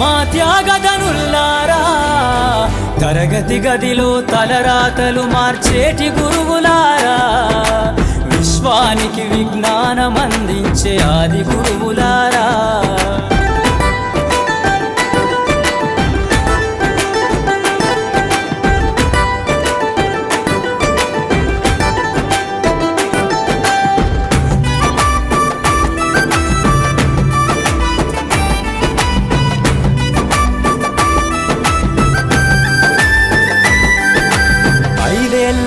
మా త్యాగదనుల్లారా తరగతి గదిలో తలరాతలు మార్చేటి గురువులారా విశ్వానికి విజ్ఞానం అందించే ఆది గురువులారా.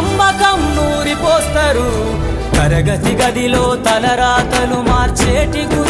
నమ్మకం నూరిపోస్తారు. తరగతి గదిలో తలరాతలు మార్చేటి గురు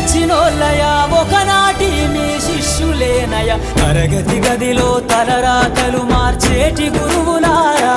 నేర్చినోళ్ళయా ఒకనాటి మీ శిష్యులేనయ? తరగతి గదిలో తలరాతలు మార్చేటి గురువులారా?